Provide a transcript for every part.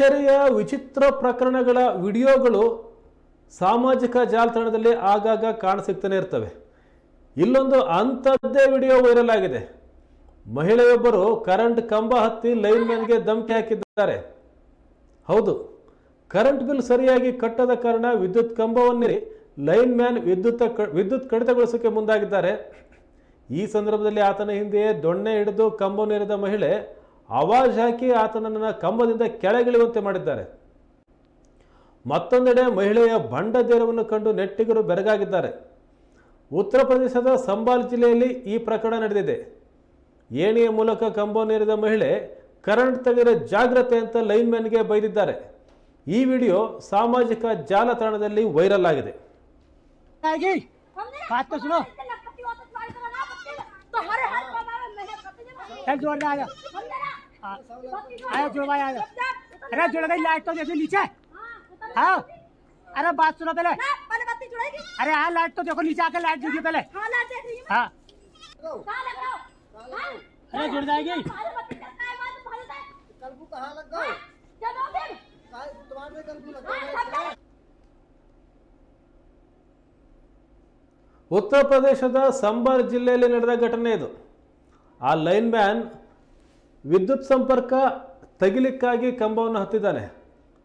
ಅಚ್ಚರಿಯ ವಿಚಿತ್ರ ಪ್ರಕರಣಗಳ ವಿಡಿಯೋಗಳು ಸಾಮಾಜಿಕ ಜಾಲತಾಣದಲ್ಲಿ ಆಗಾಗ ಕಾಣಸಿಗ್ತಾನೆ ಇರ್ತವೆ. ಇಲ್ಲೊಂದು ಅಂಥದ್ದೇ ವಿಡಿಯೋ ವೈರಲ್ ಆಗಿದೆ. ಮಹಿಳೆಯೊಬ್ಬರು ಕರೆಂಟ್ ಕಂಬ ಹತ್ತಿ ಲೈನ್ ಮ್ಯಾನ್ಗೆ ಧಮಕಿ ಹಾಕಿದ್ದಾರೆ. ಹೌದು, ಕರೆಂಟ್ ಬಿಲ್ ಸರಿಯಾಗಿ ಕಟ್ಟದ ಕಾರಣ ವಿದ್ಯುತ್ ಕಂಬವನ್ನೇ ಲೈನ್ ಮ್ಯಾನ್ ವಿದ್ಯುತ್ ವಿದ್ಯುತ್ ಕಡಿತಗೊಳಿಸೋಕೆ ಮುಂದಾಗಿದ್ದಾರೆ. ಈ ಸಂದರ್ಭದಲ್ಲಿ ಆತನ ಹಿಂದೆಯೇ ದೊಣ್ಣೆ ಹಿಡಿದು ಕಂಬವನ್ನೇರಿದ ಮಹಿಳೆ ಆವಾಜ್ ಹಾಕಿ ಆತನನ್ನು ಕಂಬದಿಂದ ಕೆಳಗಿಳಿಯುವಂತೆ ಮಾಡಿದ್ದಾರೆ. ಮತ್ತೊಂದೆಡೆ ಮಹಿಳೆಯ ಬಂಡದೇರವನ್ನು ಕಂಡು ನೆಟ್ಟಿಗರು ಬೆರಗಾಗಿದ್ದಾರೆ. ಉತ್ತರ ಪ್ರದೇಶದ ಸಂಬಾಲ್ ಜಿಲ್ಲೆಯಲ್ಲಿ ಈ ಪ್ರಕರಣ ನಡೆದಿದೆ. ಏಣಿಯ ಮೂಲಕ ಕಂಬನೇರಿದ ಮಹಿಳೆ ಕರೆಂಟ್ ತೆಗೆದ ಜಾಗ್ರತೆ ಅಂತ ಲೈನ್ಮ್ಯಾನ್ಗೆ ಬೈದಿದ್ದಾರೆ. ಈ ವಿಡಿಯೋ ಸಾಮಾಜಿಕ ಜಾಲತಾಣದಲ್ಲಿ ವೈರಲ್ ಆಗಿದೆ. आएगी बात तो सुनो तुम्हारे हाथ में मैंने पति ने चल जोड़ दे आजा आया जुड़वा आजा अरे जुड़ गई लाइट तो देखो नीचे हाँ अरे बात सुनो पहले पहले बत्ती जुड़ेगी अरे हाँ लाइट तो देखो नीचे आके लाइट जुड़ी पहले हाँ लाइट देख रही हूँ हाँ कहाँ लग रहा हो हाँ? अरे जुड़ जाएगी तुम्हारे बत्ती चलता है बाद में भरता है कल्पू कहाँ लग गए चलो फिर काय- तुम्हारे कल्पू लग हाँ, गए सब ಉತ್ತರ ಪ್ರದೇಶದ ಸಂಬಾಲ್ ಜಿಲ್ಲೆಯಲ್ಲಿ ನಡೆದ ಘಟನೆ ಇದು ಆ ಲೈನ್ ಮ್ಯಾನ್ ವಿದ್ಯುತ್ ಸಂಪರ್ಕ ತೆಗಿಲಿಕ್ಕಾಗಿ ಕಂಬವನ್ನು ಹತ್ತಿದ್ದಾನೆ.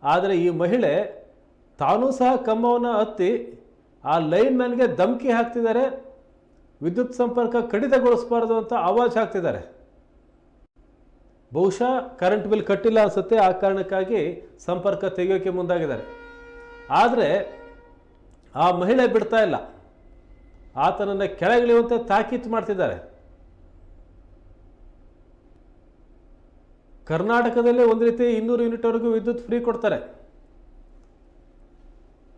ಆದರೆ ಈ ಮಹಿಳೆ ತಾನೂ ಸಹ ಕಂಬವನ್ನು ಹತ್ತಿ ಆ ಲೈನ್ ಮ್ಯಾನ್ಗೆ ಧಮಕಿ ಹಾಕ್ತಿದ್ದಾರೆ. ವಿದ್ಯುತ್ ಸಂಪರ್ಕ ಕಡಿತಗೊಳಿಸಬಾರ್ದು ಅಂತ ಆವಾಜ್ ಹಾಕ್ತಿದ್ದಾರೆ. ಬಹುಶಃ ಕರೆಂಟ್ ಬಿಲ್ ಕಟ್ಟಿಲ್ಲ ಅನಿಸುತ್ತೆ, ಆ ಕಾರಣಕ್ಕಾಗಿ ಸಂಪರ್ಕ ತೆಗೆಯೋಕೆ ಮುಂದಾಗಿದ್ದಾರೆ. ಆದರೆ ಆ ಮಹಿಳೆ ಬಿಡ್ತಾ ಇಲ್ಲ. ಆತನನ್ನು ಕೆಳಗಿಳಿಯುವಂತೆ ತಾಕೀತು ಮಾಡ್ತಿದ್ದಾರೆ. ಕರ್ನಾಟಕದಲ್ಲಿ ಒಂದು ರೀತಿ ಇನ್ನೂರು ಯೂನಿಟ್ವರೆಗೂ ವಿದ್ಯುತ್ ಫ್ರೀ ಕೊಡ್ತಾರೆ.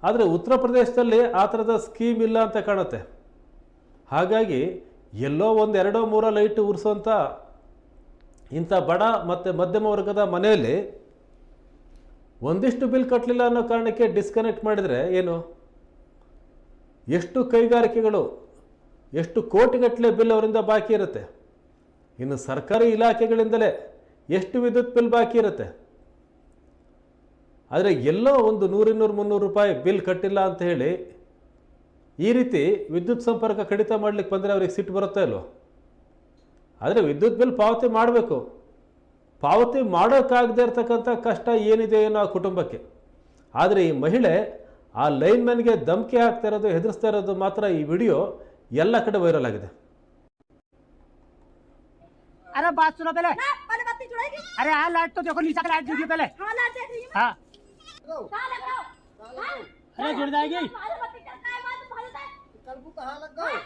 ಆದರೆ ಉತ್ತರ ಪ್ರದೇಶದಲ್ಲಿ ಆ ಥರದ ಸ್ಕೀಮ್ ಇಲ್ಲ ಅಂತ ಕಾಣುತ್ತೆ. ಹಾಗಾಗಿ ಎಲ್ಲೋ ಒಂದು ಎರಡೋ ಮೂರೋ ಲೈಟ್ ಉರಿಸೋಂಥ ಇಂಥ ಬಡ ಮತ್ತು ಮಧ್ಯಮ ವರ್ಗದ ಮನೆಯಲ್ಲಿ ಒಂದಿಷ್ಟು ಬಿಲ್ ಕಟ್ಟಲಿಲ್ಲ ಅನ್ನೋ ಕಾರಣಕ್ಕೆ ಡಿಸ್ಕನೆಕ್ಟ್ ಮಾಡಿದರೆ ಏನು? ಎಷ್ಟು ಕೈಗಾರಿಕೆಗಳು, ಎಷ್ಟು ಕೋಟಿಗಟ್ಟಲೆ ಬಿಲ್ ಅವರಿಂದ ಬಾಕಿ ಇರುತ್ತೆ. ಇನ್ನು ಸರ್ಕಾರಿ ಇಲಾಖೆಗಳಿಂದಲೇ ಎಷ್ಟು ವಿದ್ಯುತ್ ಬಿಲ್ ಬಾಕಿ ಇರುತ್ತೆ? ಆದರೆ ಎಲ್ಲೋ ಒಂದು ನೂರಿನ್ನೂರು, ಮುನ್ನೂರು ರೂಪಾಯಿ ಬಿಲ್ ಕಟ್ಟಿಲ್ಲ ಅಂತ ಹೇಳಿ ಈ ರೀತಿ ವಿದ್ಯುತ್ ಸಂಪರ್ಕ ಕಡಿತ ಮಾಡಲಿಕ್ಕೆ ಬಂದರೆ ಅವ್ರಿಗೆ ಸಿಟ್ಟು ಬರುತ್ತೆ ಅಲ್ವ ಆದರೆ ವಿದ್ಯುತ್ ಬಿಲ್ ಪಾವತಿ ಮಾಡಬೇಕು. ಪಾವತಿ ಮಾಡೋಕ್ಕಾಗದೇ ಇರತಕ್ಕಂಥ ಕಷ್ಟ ಏನಿದೆ ಏನೋ ಆ ಕುಟುಂಬಕ್ಕೆ. ಆದರೆ ಈ ಮಹಿಳೆ ಆ ಲೈನ್ಮನ್ಗೆ ಧಮಕಿ ಹಾಕ್ತಾ ಇರೋದು, ಹೆದರಿಸ್ತಾ ಇರೋದು ಮಾತ್ರ ಈ ವಿಡಿಯೋ ಎಲ್ಲ ಕಡೆ ವೈರಲ್ ಆಗಿದೆ. अरे बात सुनो पहले ना पहले बत्ती जुड़ेगी अरे हाँ लाइट तो देखो नीचे आके लाइट जुड़ी पहले हाँ लाइट देख रही हूँ हाँ कहाँ लग रहा हो हाँ? अरे जुड़ जाएगी तुम्हारे बत्ती चलता है बाद में भरता है कल्पू कहाँ लग गए